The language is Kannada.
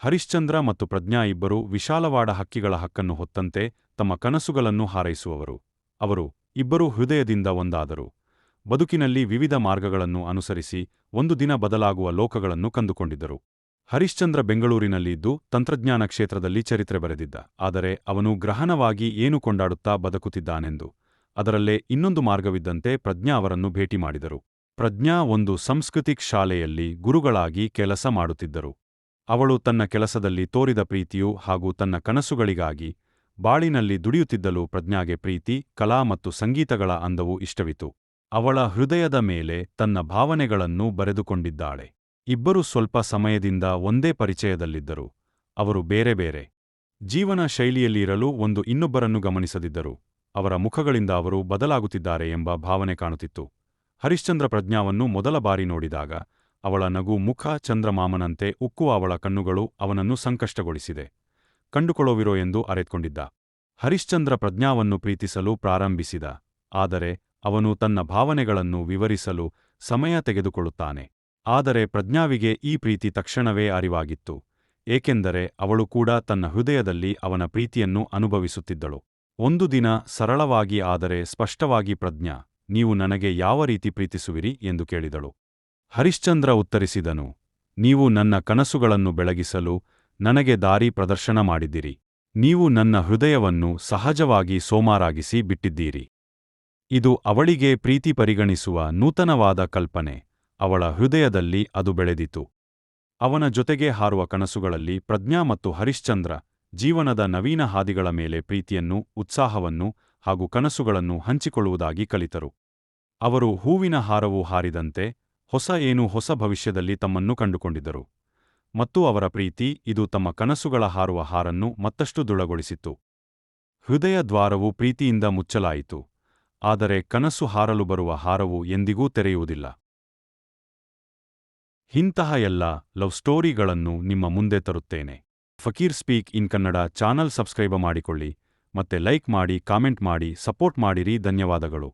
ಹರಿಶ್ಚಂದ್ರ ಮತ್ತು ಪ್ರಜ್ಞಾ ಇಬ್ಬರು ವಿಶಾಲವಾದ ಹಕ್ಕಿಗಳ ಹಕ್ಕನ್ನು ಹೊತ್ತಂತೆ ತಮ್ಮ ಕನಸುಗಳನ್ನು ಹಾರೈಸುವವರು. ಅವರು ಇಬ್ಬರೂ ಹೃದಯದಿಂದ ಒಂದಾದರು. ಬದುಕಿನಲ್ಲಿ ವಿವಿಧ ಮಾರ್ಗಗಳನ್ನು ಅನುಸರಿಸಿ ಒಂದು ದಿನ ಬದಲಾಗುವ ಲೋಕಗಳನ್ನು ಕಂದುಕೊಂಡಿದ್ದರು ಹರಿಶ್ಚಂದ್ರ ಬೆಂಗಳೂರಿನಲ್ಲಿದ್ದು ತಂತ್ರಜ್ಞಾನ ಕ್ಷೇತ್ರದಲ್ಲಿ ಚರಿತ್ರೆ ಬರೆದಿದ್ದ. ಆದರೆ ಅವನು ಗ್ರಹಣವಾಗಿ ಏನು ಕೊಂಡಾಡುತ್ತಾ ಬದುಕುತ್ತಿದ್ದಾನೆಂದು, ಅದರಲ್ಲೇ ಇನ್ನೊಂದು ಮಾರ್ಗವಿದ್ದಂತೆ ಪ್ರಜ್ಞಾ ಅವರನ್ನು ಭೇಟಿ ಮಾಡಿದರು. ಪ್ರಜ್ಞಾ ಒಂದು ಸಂಸ್ಕೃತಿಕ್ ಶಾಲೆಯಲ್ಲಿ ಗುರುಗಳಾಗಿ ಕೆಲಸ ಮಾಡುತ್ತಿದ್ದರು. ಅವಳು ತನ್ನ ಕೆಲಸದಲ್ಲಿ ತೋರಿದ ಪ್ರೀತಿಯು ಹಾಗೂ ತನ್ನ ಕನಸುಗಳಿಗಾಗಿ ಬಾಳಿನಲ್ಲಿ ದುಡಿಯುತ್ತಿದ್ದಲು ಪ್ರಜ್ಞಾಗೆ ಪ್ರೀತಿ, ಕಲಾ ಮತ್ತು ಸಂಗೀತಗಳ ಅಂದವು ಇಷ್ಟವಿತು. ಅವಳ ಹೃದಯದ ಮೇಲೆ ತನ್ನ ಭಾವನೆಗಳನ್ನು ಬರೆದುಕೊಂಡಿದ್ದಾಳೆ. ಇಬ್ಬರು ಸ್ವಲ್ಪ ಸಮಯದಿಂದ ಒಂದೇ ಪರಿಚಯದಲ್ಲಿದ್ದರು. ಅವರು ಬೇರೆ ಬೇರೆ ಜೀವನ ಶೈಲಿಯಲ್ಲಿರಲು ಒಂದು ಇನ್ನೊಬ್ಬರನ್ನು ಗಮನಿಸದಿದ್ದರು. ಅವರ ಮುಖಗಳಿಂದ ಅವರು ಬದಲಾಗುತ್ತಿದ್ದಾರೆ ಎಂಬ ಭಾವನೆ ಕಾಣುತ್ತಿತ್ತು. ಹರಿಶ್ಚಂದ್ರ ಪ್ರಜ್ಞಾವನ್ನು ಮೊದಲ ಬಾರಿ ನೋಡಿದಾಗ ಅವಳ ನಗು ಮುಖ ಚಂದ್ರಮಾಮನಂತೆ ಉಕ್ಕುವ ಅವಳ ಕಣ್ಣುಗಳು ಅವನನ್ನು ಸಂಕಷ್ಟಗೊಳಿಸಿದೆ. ಕಂಡುಕೊಳ್ಳೋವಿರೋ ಎಂದು ಅರೆತ್ಕೊಂಡಿದ್ದ. ಹರಿಶ್ಚಂದ್ರ ಪ್ರಜ್ಞಾವನ್ನು ಪ್ರೀತಿಸಲು ಪ್ರಾರಂಭಿಸಿದ. ಆದರೆ ಅವನು ತನ್ನ ಭಾವನೆಗಳನ್ನು ವಿವರಿಸಲು ಸಮಯ ತೆಗೆದುಕೊಳ್ಳುತ್ತಾನೆ. ಆದರೆ ಪ್ರಜ್ಞಾವಿಗೆ ಈ ಪ್ರೀತಿ ತಕ್ಷಣವೇ ಅರಿವಾಗಿತ್ತು. ಏಕೆಂದರೆ ಅವಳು ಕೂಡ ತನ್ನ ಹೃದಯದಲ್ಲಿ ಅವನ ಪ್ರೀತಿಯನ್ನು ಅನುಭವಿಸುತ್ತಿದ್ದಳು. ಒಂದು ದಿನ ಸರಳವಾಗಿ ಆದರೆ ಸ್ಪಷ್ಟವಾಗಿ ಪ್ರಜ್ಞಾ, ನೀವು ನನಗೆ ಯಾವ ರೀತಿ ಪ್ರೀತಿಸುವಿರಿ ಎಂದು ಕೇಳಿದಳು. ಹರಿಶ್ಚಂದ್ರ ಉತ್ತರಿಸಿದನು, ನೀವು ನನ್ನ ಕನಸುಗಳನ್ನು ಬೆಳಗಿಸಲು ನನಗೆ ದಾರಿ ಪ್ರದರ್ಶನ ಮಾಡಿದಿರಿ ನೀವು ನನ್ನ ಹೃದಯವನ್ನು ಸಹಜವಾಗಿ ಸೋಮಾರಾಗಿಸಿ ಬಿಟ್ಟಿದ್ದೀರಿ. ಇದು ಅವಳಿಗೆ ಪ್ರೀತಿ ಪರಿಗಣಿಸುವ ನೂತನವಾದ ಕಲ್ಪನೆ. ಅವಳ ಹೃದಯದಲ್ಲಿ ಅದು ಬೆಳೆದಿತು. ಅವನ ಜೊತೆಗೆ ಹಾರುವ ಕನಸುಗಳಲ್ಲಿ ಪ್ರಜ್ಞಾ ಮತ್ತು ಹರಿಶ್ಚಂದ್ರ ಜೀವನದ ನವೀನ ಹಾದಿಗಳ ಮೇಲೆ ಪ್ರೀತಿಯನ್ನು, ಉತ್ಸಾಹವನ್ನು ಹಾಗೂ ಕನಸುಗಳನ್ನು ಹಂಚಿಕೊಳ್ಳುವುದಾಗಿ ಕಲಿತರು. ಅವರು ಹೂವಿನ ಹಾರವು ಹಾರಿದಂತೆ ಹೊಸ ಏನು ಹೊಸ ಭವಿಷ್ಯದಲ್ಲಿ ತಮ್ಮನ್ನು ಕಂಡುಕೊಂಡಿದ್ದರು. ಮತ್ತು ಅವರ ಪ್ರೀತಿ, ಇದು ತಮ್ಮ ಕನಸುಗಳ ಹಾರುವ ಹಾರನ್ನು ಮತ್ತಷ್ಟು ದೃಢಗೊಳಿಸಿತು ಹೃದಯ ದ್ವಾರವು ಪ್ರೀತಿಯಿಂದ ಮುಚ್ಚಲಾಯಿತು. ಆದರೆ ಕನಸು ಹಾರಲು ಬರುವ ಹಾರವು ಎಂದಿಗೂ ತೆರೆಯುವುದಿಲ್ಲ. ಇಂತಹ ಎಲ್ಲ ಲವ್ ಸ್ಟೋರಿಗಳನ್ನು ನಿಮ್ಮ ಮುಂದೆ ತರುತ್ತೇನೆ. Fakir speak in Kannada channel subscribe ಮಾಡಿಕೊಳ್ಳಿ, ಮತ್ತೆ ಲೈಕ್ ಮಾಡಿ, ಕಾಮೆಂಟ್ ಮಾಡಿ, ಸಪೋರ್ಟ್ ಮಾಡಿರಿ, ಧನ್ಯವಾದಗಳು.